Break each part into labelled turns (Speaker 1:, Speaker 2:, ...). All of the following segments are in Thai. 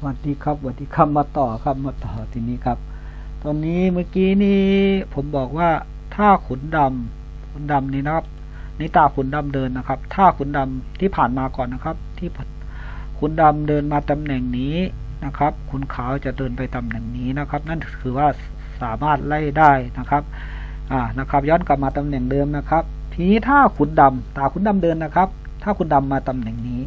Speaker 1: สวัสดีครับสวัสดีครับมาต่อครับมาต่อทีนี้ครับ ตอนนี้เมื่อกี้นี้ผมบอกว่าถ้าขุนดำขุนดำนี่นะครับนี่ตาขุนดำเดินนะครับ ถ้าขุนดำที่ผ่านมาก่อนนะครับ ที่ขุนดำเดินมาตำแหน่งนี้นะครับ ขุนขาวจะเดินไปตำแหน่งนี้นะครับ นั่นคือว่าสามารถไล่ได้นะครับอ่านะครับ ย้อนกลับมาตำแหน่งเดิมนะครับ ทีนี้ถ้าขุนดำตาขุนดำเดินนะครับ ถ้าขุนดำมาตำแหน่งนี้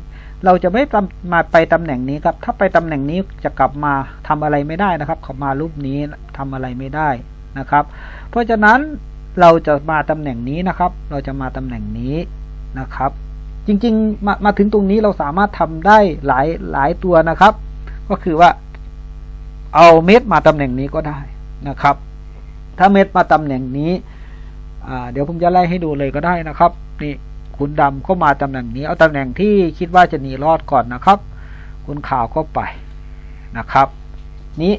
Speaker 1: เราจะไม่มาไปตำแหน่งนี้ครับ ถ้าไปตำแหน่งนี้จะกลับมาทำอะไรไม่ได้นะครับเขามารูปนี้ทำอะไรไม่ได้นะครับ เพราะฉะนั้นเราจะมาตำแหน่งนี้นะครับ เราจะมาตำแหน่งนี้นะครับ จริงๆมามาถึงตรงนี้เราสามารถทำได้หลายหลายตัวนะครับ ก็คือว่าเอาเม็ดมาตำแหน่งนี้ก็ได้นะครับ ถ้าเม็ดมาตำแหน่งนี้เดี๋ยวผมจะไล่ให้ดูเลยก็ได้นะครับ นี่ คุณดำเข้ามาตำแหน่งนี้ เอาตำแหน่งที่คิดว่าจะหนีรอดก่อนนะครับคุณขาวก็ไปนะครับ นี้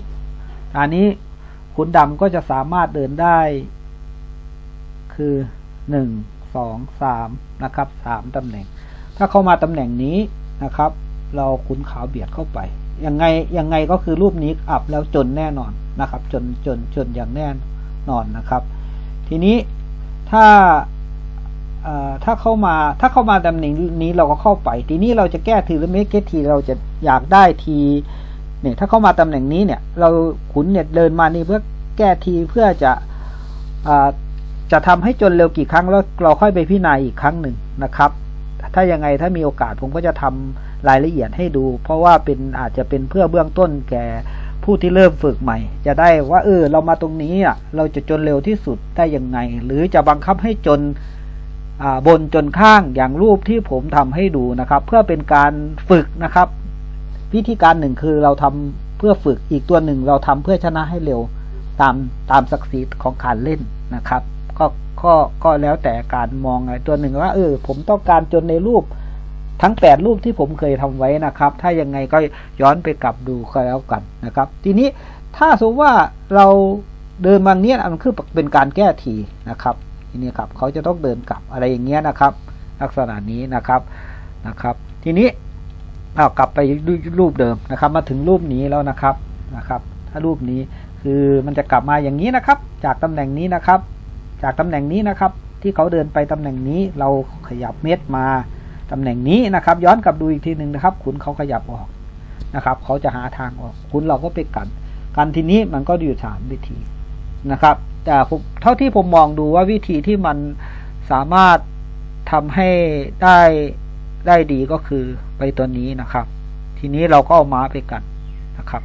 Speaker 1: อันนี้คุณดำก็จะสามารถเดินได้ คือหนึ่งสองสามนะครับสามตำแหน่ง ถ้าเข้ามาตำแหน่งนี้นะครับ เราคุณขาวเบียดเข้าไปยังไงยังไงก็คือรูปนี้อับแล้วจนแน่นอนนะครับ จนจนจนอย่างแน่นอนนะครับ ทีนี้ถ้า ถ้าเข้ามาถ้าเข้ามาตำแหน่งนี้เราก็เข้าไป ทีนี้เราจะแก้ทีหรือไม่แก้ทีเราจะอยากได้ทีเนี่ยถ้าเข้ามาตำแหน่งนี้เนี่ย เราขุนเนี่ยเดินมานี่เพื่อแก้ทีเพื่อจะจะทำให้จนเร็วกี่ครั้งแล้วเราค่อยไปพิจารณาอีกครั้งหนึ่งนะครับ ถ้ายังไงถ้ามีโอกาสผมก็จะทำรายละเอียดให้ดู เพราะว่าเป็นอาจจะเป็นเพื่อเบื้องต้นแก่ผู้ที่เริ่มฝึกใหม่ จะได้ว่าเออเรามาตรงนี้อะเราจะจนเร็วที่สุดได้ยังไง หรือจะบังคับให้จน บนจนข้างอย่างรูปที่ผมทำให้ดูนะครับ เพื่อเป็นการฝึกนะครับ วิธีการหนึ่งคือเราทำเพื่อฝึกอีกตัวหนึ่ง เราทำเพื่อชนะให้เร็วตามตามศักดิ์ศรีของการเล่นนะครับ ก็ก็ก็แล้วแต่การมองไงตัวหนึ่งว่าเออผมต้องการจนในรูปทั้งแปดรูปที่ผมเคยทำไว้นะครับ ถ้ายังไงก็ย้อนไปกลับดูก็แล้วกันนะครับ ทีนี้ถ้าสมมติว่าเราเดินบางเนี้ยมันคือเป็นการแก้ทีนะครับ นี้ครับเขาจะต้องเดินกลับอะไรอย่างเงี้ยนะครับ ลักษณะนี้นะครับนะครับ ทีนี้เอากลับไปรูปเดิมนะครับ มาถึงรูปนี้แล้วนะครับนะครับ ถ้ารูปนี้คือมันจะกลับมาอย่างนี้นะครับ จากตำแหน่งนี้นะครับ จากตำแหน่งนี้นะครับ ที่เขาเดินไปตำแหน่งนี้เราขยับเม็ดมาตำแหน่งนี้นะครับ ย้อนกลับดูอีกทีหนึ่งนะครับ คุณเขาขยับออกนะครับ เขาจะหาทางออก คุณเราก็ไปกัน กันทีนี้มันก็อยู่สามวิธีนะครับ เท่าที่ผมมองดูว่าวิธีที่มันสามารถทำให้ได้ได้ดีก็คือไปตัวนี้นะครับ ทีนี้เราก็เอาม้าไปกันนะครับ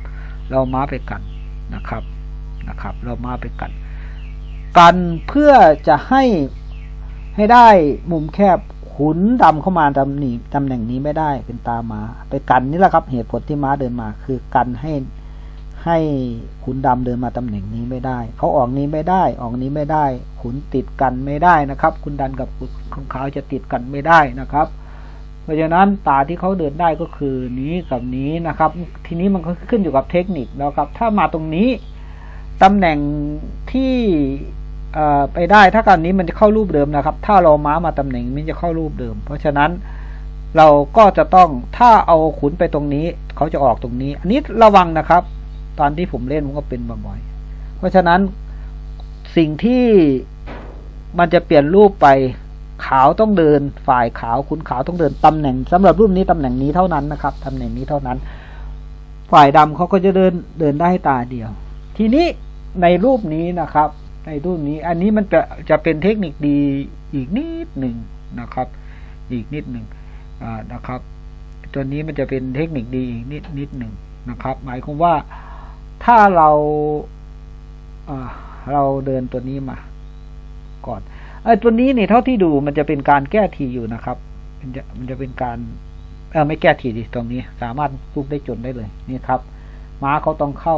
Speaker 1: เราม้าไปกันนะครับนะครับ เราม้าไปกัน กันเพื่อจะให้ให้ได้มุมแคบขุนดำเข้ามาตำหนีตำแหน่งนี้ไม่ได้เป็นตามาไปกันนี่แหละครับ เหตุผลที่ม้าเดินมา คือกันให้ ให้ขุนดำเดินมาตำแหน่งนี้ไม่ได้ เขาออกนี้ไม่ได้ ออกนี้ไม่ได้ ขุนติดกันไม่ได้นะครับ คุณดันกับขุนขาวจะติดกันไม่ได้นะครับ เพราะฉะนั้นตาที่เขาเดินได้ก็คือนี้กับนี้นะครับ ทีนี้มันก็ขึ้นอยู่กับเทคนิคแล้วครับ ถ้ามาตรงนี้ตำแหน่งที่ไปได้ถ้าการนี้มันจะเข้ารูปเดิมนะครับ ถ้าเราม้ามาตำแหน่งมันจะเข้ารูปเดิม เพราะฉะนั้นเราก็จะต้องถ้าเอาขุนไปตรงนี้ เขาจะออกตรงนี้ อันนี้ระวังนะครับ ตอนที่ผมเล่นมันก็เป็นบ่อยๆ เพราะฉะนั้นสิ่งที่มันจะเปลี่ยนรูปไปขาวต้องเดิน ฝ่ายขาวคุณขาวต้องเดินตำแหน่งสำหรับรูปนี้ตำแหน่งนี้เท่านั้นนะครับตำแหน่งนี้เท่านั้น ฝ่ายดำเขาก็จะเดินเดินได้ตาเดียว ทีนี้ในรูปนี้นะครับ ในรูปนี้อันนี้มันจะจะเป็นเทคนิคดีอีกนิดหนึ่งนะครับ อีกนิดหนึ่งนะครับ ตัวนี้มันจะเป็นเทคนิคดีอีกนิดนิดหนึ่งนะครับ หมายความว่า ถ้าเราเราเดินตัวนี้มา ก่อนไอ้ตัวนี้เนี่ยเท่าที่ดูมันจะเป็นการแก้ทีอยู่นะครับ มันจะมันจะเป็นการเออไม่แก้ทีดิตรงนี้ สามารถลุกได้จนได้เลยนี่ครับ ม้าเขาต้องเข้า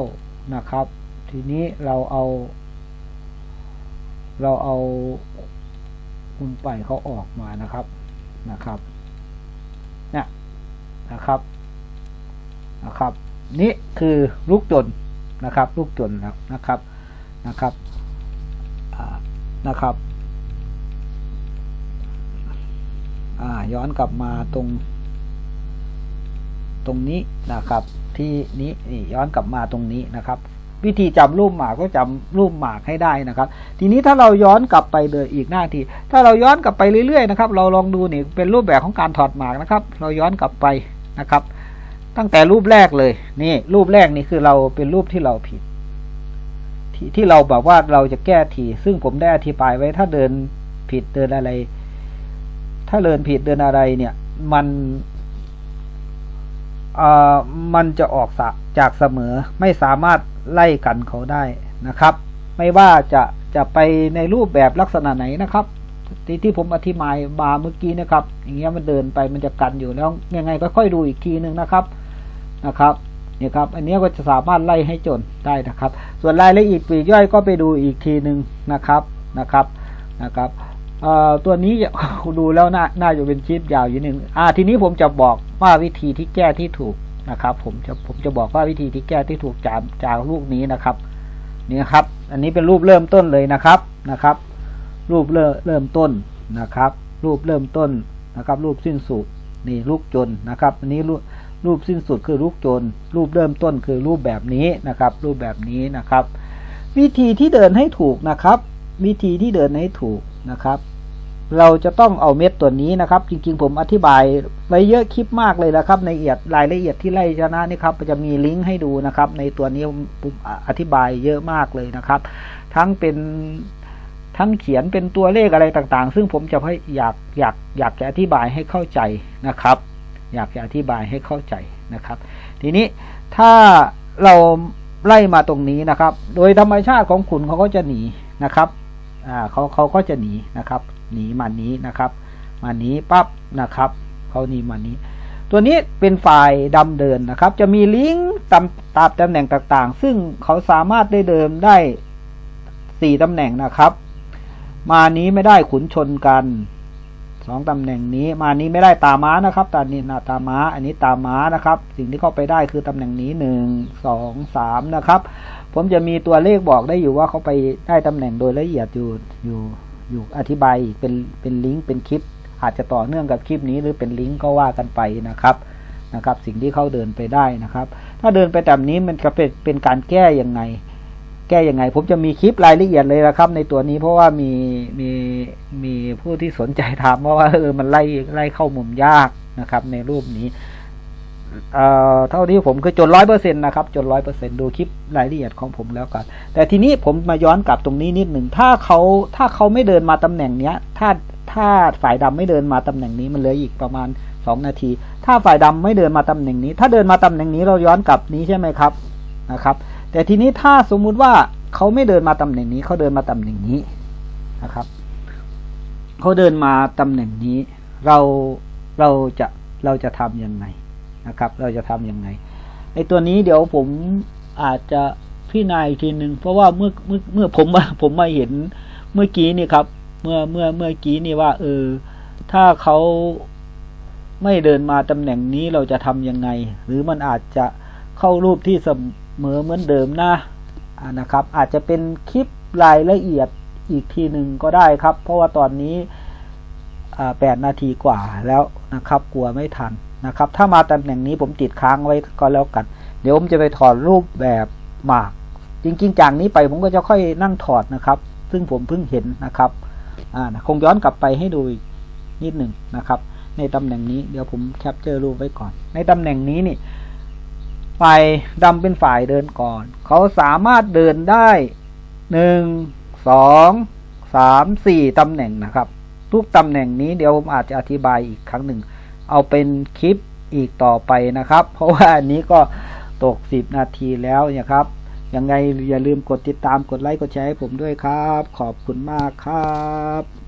Speaker 1: นะครับ ทีนี้เราเอา เราเอาคุณไปเขาออกมานะครับนะครับเนี่ยนะครับนะครับ นี่คือลูกจน นะครับ ลูกจนนะครับนะครับนะครับย้อนกลับมาตรง ตรงนี้นะครับ ที่นี้นี่ย้อนกลับมาตรงนี้นะครับ วิธีจำรูปหมากก็จำรูปหมากให้ได้นะครับ ทีนี้ถ้าเราย้อนกลับไปเลยอีกหน้าที ถ้าเราย้อนกลับไปเรื่อยๆนะครับ เราลองดูนี่เป็นรูปแบบของการถอดหมากนะครับ เราย้อนกลับไปนะครับ ตั้งแต่รูปแรกเลย นี่ รูปแรกนี่คือเราเป็นรูปที่เราผิดที่ที่เราแบบว่าเราจะแก้ที ซึ่งผมได้อธิบายไว้ ถ้าเดินผิดเดินอะไร ถ้าเดินผิดเดินอะไรเนี่ย มันเอ่อมันจะออกสะจากเสมอไม่สามารถไล่กันเขาได้นะครับ ไม่ว่าจะจะไปในรูปแบบลักษณะไหนนะครับ ที่ที่ผมอธิบายมาเมื่อกี้นะครับ อย่างเงี้ยมันเดินไปมันจะกันอยู่แล้วยังไงก็ค่อยดูอีกทีหนึ่งนะครับ นะครับเนี่ยครับ อันนี้ก็จะสามารถไล่ให้จนได้นะครับ ส่วนรายละเอียดปลีกย่อยก็ไปดูอีกทีหนึ่งนะครับนะครับนะครับตัวนี้ดูแล้วน่าน่าจะเป็นคลิปยาวอยู่หนึ่งอ่าทีนี้ผมจะบอกว่าวิธีที่แก้ที่ถูกนะครับ ผมจะผมจะบอกว่าวิธีที่แก้ที่ถูกจากจากลูกนี้นะครับนี่ครับ อันนี้เป็นรูปเริ่มต้นเลยนะครับนะครับ รูปเริ่มเริ่มต้นนะครับ รูปเริ่มต้นนะครับ รูปสิ้นสุดนี่ลูกจนนะครับ อันนี้รูป รูปสิ้นสุดคือลูกจน รูปเริ่มต้นคือรูปแบบนี้นะครับ รูปแบบนี้นะครับ วิธีที่เดินให้ถูกนะครับ วิธีที่เดินให้ถูกนะครับ เราจะต้องเอาเม็ดตัวนี้นะครับ จริงๆ ผมอธิบายไว้เยอะคลิปมากเลยนะครับ ในเอียดรายละเอียดที่ไล่ชนะนี่ครับจะมีลิงก์ให้ดูนะครับ ในตัวนี้ผมอธิบายเยอะมากเลยนะครับ ทั้งเป็นทั้งเขียนเป็นตัวเลขอะไรต่างๆ ซึ่งผมจะให้อยากอยากอยากจะอธิบายให้เข้าใจนะครับ อยากจะอธิบายให้เข้าใจนะครับ ทีนี้ถ้าเราไล่มาตรงนี้นะครับ โดยธรรมชาติของขุนเขาก็จะหนีนะครับอ่าเขาเขาก็จะหนีนะครับ หนีมานี้นะครับมานี้ปั๊บนะครับเขาหนีมานี้ ตัวนี้เป็นฝ่ายดำเดินนะครับ จะมีลิงก์ตามตามตำแหน่งต่างๆ ซึ่งเขาสามารถได้เดิมได้สี่ตำแหน่งนะครับ มานี้ไม่ได้ขุนชนกัน สองตำแหน่งนี้มานี้ไม่ได้ตาม้านะครับตานี้นาตาม้า อันนี้ตาม้านะครับ สิ่งที่เข้าไปได้คือตำแหน่งนี้หนึ่งสองสามนะครับ ผมจะมีตัวเลขบอกได้อยู่ว่าเขาไปได้ตำแหน่งโดยละเอียดอยู่อยู่อยู่อธิบายเป็นเป็นลิงก์เป็นคลิป อาจจะต่อเนื่องกับคลิปนี้หรือเป็นลิงก์ก็ว่ากันไปนะครับนะครับ สิ่งที่เขาเดินไปได้นะครับ ถ้าเดินไปแบบนี้มันจะเป็นเป็นการแก้ยังไง แก้ยังไง ผมจะมีคลิปรายละเอียดเลยนะครับ ในตัวนี้เพราะว่ามีมีมีผู้ที่สนใจถามว่าเออมันไล่ไล่เข้ามุมยากนะครับ ในรูปนี้เอ่อเท่าที่ผมคือจนร้อยเปอร์เซ็นต์นะครับ จนร้อยเปอร์เซ็นต์ดูคลิปรายละเอียดของผมแล้วกัน แต่ทีนี้ผมมาย้อนกลับตรงนี้นิดหนึ่งถ้าเขาถ้าเขาไม่เดินมาตำแหน่งเนี้ย ถ้าถ้าฝ่ายดำไม่เดินมาตำแหน่งนี้มันเหลืออีกประมาณสองนาที ถ้าฝ่ายดำไม่เดินมาตำแหน่งนี้ ถ้าเดินมาตำแหน่งนี้เราย้อนกลับนี้ใช่ไหมครับนะครับ แต่ทีนี้ถ้าสมมุติว่าเขาไม่เดินมาตำแหน่งนี้ เขาเดินมาตำแหน่งนี้นะครับ เขาเดินมาตำแหน่งนี้ เราเราจะเราจะทำยังไงนะครับ เราจะทำยังไงไอตัวนี้เดี๋ยวผมอาจจะพี่นายอีกทีหนึ่งเพราะว่าเมื่อเมื่อเมื่อผมมาผมมาเห็นเมื่อกี้นี่ครับ เมื่อเมื่อเมื่อกี้นี่ว่าเออถ้าเขาไม่เดินมาตำแหน่งนี้เราจะทำยังไง หรือมันอาจจะเข้ารูปที่ส มอเหมือนเดิมนะอ่านะครับ อาจจะเป็นคลิปรายละเอียดอีกทีหนึ่งก็ได้ครับ เพราะว่าตอนนี้แปดนาทีกว่าแล้วนะครับ กลัวไม่ทันนะครับ ถ้ามาตำแหน่งนี้ผมติดค้างไว้ก็แล้วกัน เดี๋ยวผมจะไปถอดรูปแบบหมาก จริง ๆ จากนี้ไปผมก็จะค่อยนั่งถอดนะครับ ซึ่งผมเพิ่งเห็นนะครับคงย้อนกลับไปให้ดูนิดหนึ่งนะครับ ในตำแหน่งนี้เดี๋ยวผมแคปเจอร์รูปไว้ก่อน ในตำแหน่งนี้นี่ ฝ่ายดำเป็นฝ่ายเดินก่อน เขาสามารถเดินได้หนึ่งสองสามสี่ตำแหน่งนะครับ ทุกตำแหน่งนี้เดี๋ยวผมอาจจะอธิบายอีกครั้งหนึ่ง เอาเป็นคลิปอีกต่อไปนะครับ เพราะว่าอันนี้ก็ตกสิบนาทีแล้วนี่ยครับ ยังไงอย่าลืมกดติดตามกดไลค์กดแชร์ให้ผมด้วยครับ ขอบคุณมากครับ